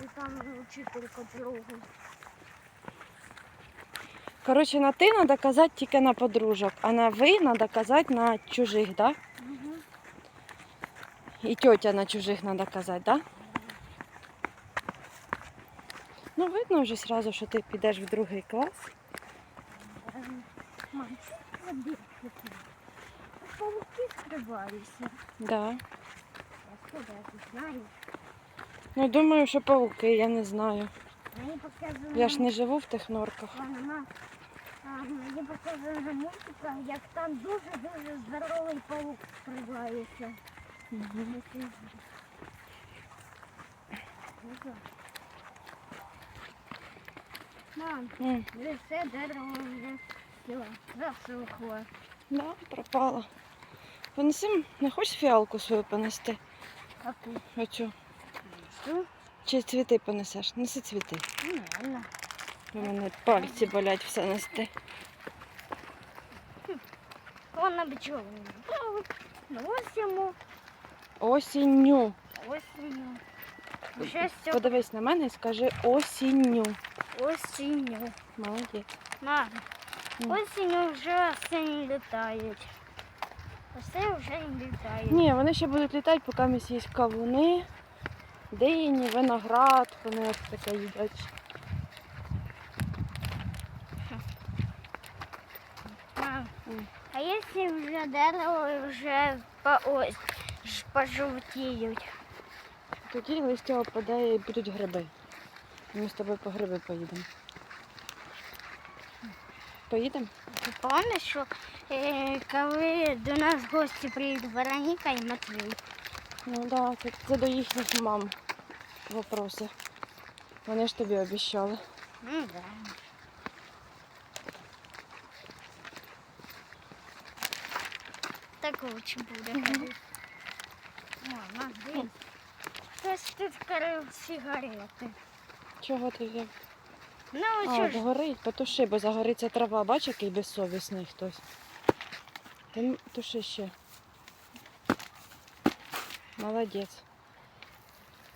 І там учителька другу. Коротше, на ти треба казати тільки на подружок, а на ви треба казати на чужих, так? Да? Угу. І тьотя на чужих треба казати, так? Да? Ну, видно вже сразу, що ти підеш в другий клас. Мам, забір хотів. Пауки скриваються. Да. Я куди знаю. Ну, думаю, що пауки, я не знаю. Мені показували. Я ж не живу в тих норках. Мені показували на мультиках, як там дуже-дуже здоровий паук скривається. Мгм. Мам, все дерево вже тіло засохло. Да, пропала. Понеси, не хочеш фіалку свою понести? Тут Оцю. Що? Чи цвіти понесеш? Неси цвіти. У мене пальці болять все нести. Вона. Ну ось йому, Осінню. все Подивись на мене і скажи осінню. осінню. Молодець. Мам, М. осінню вже осінь літають. Все вже не літає. Ні, вони ще будуть літати, поки ми є кавуни, дині, виноград, вони от таке їдять. А якщо вже дерево вже по ось пожовтіють? Тоді листя опадає і будуть гриби. Ми з тобою по гриби поїдемо. Поїдемо? Ти пам'ятаєш, що е, коли до нас в гості приїдуть Вероніка і Матвій? Ну так, да, це, це до їхніх мам вопроси. Вони ж тобі обіщали. Ну да. Так лучше буде. Мама, дивись. Хтось тут корив сигарети. Чого ти взяв? Ну, А, от горить, потуши, бо загориться трава. Бач, який безсовісний хтось. Ти туши ще. Молодець.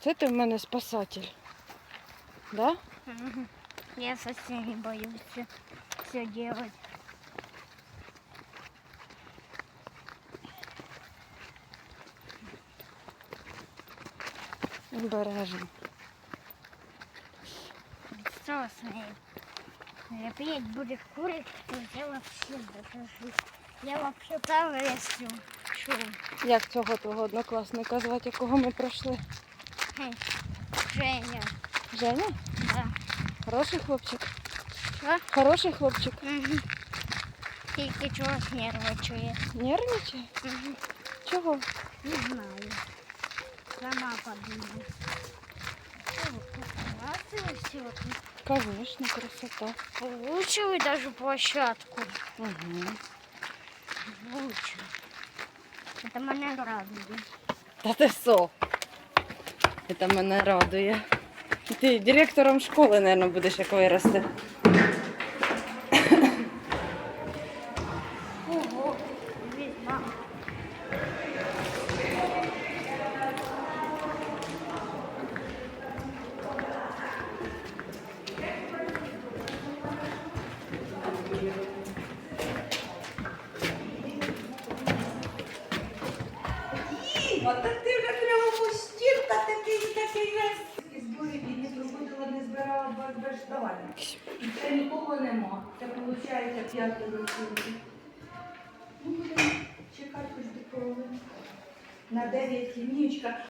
Це ти в мене спасатель. Да? Я совсем не боюсь все делать. Обережно. Что с ней? Опять будет курить, то я вообще докажу. Я вообще лесу. Як цього твого однокласника звати, якого ми пройшли? Хе, Женя. Женя? Да. Хороший хлопчик. Що? Хороший хлопчик. Угу. Тільки чогось нервочує. Нервничає? Угу. Чого? Не знаю. Сама подумаю. Красиво сегодня. Конечно, красота. Улучшили даже площадку. Угу. Улучшили. Это мене радує. Та ти со. Це мене радує. Ти директором школи, мабуть, будеш як вирости. Ого, дивись, мам. Іва, та ти вже прямо постірка такий, такий весь. Зборі не проходила, не збирала без, без І Це нікого нема. Це виходить п'ятий років. Ну, будемо чекати до половини. На дев'ять лінічка.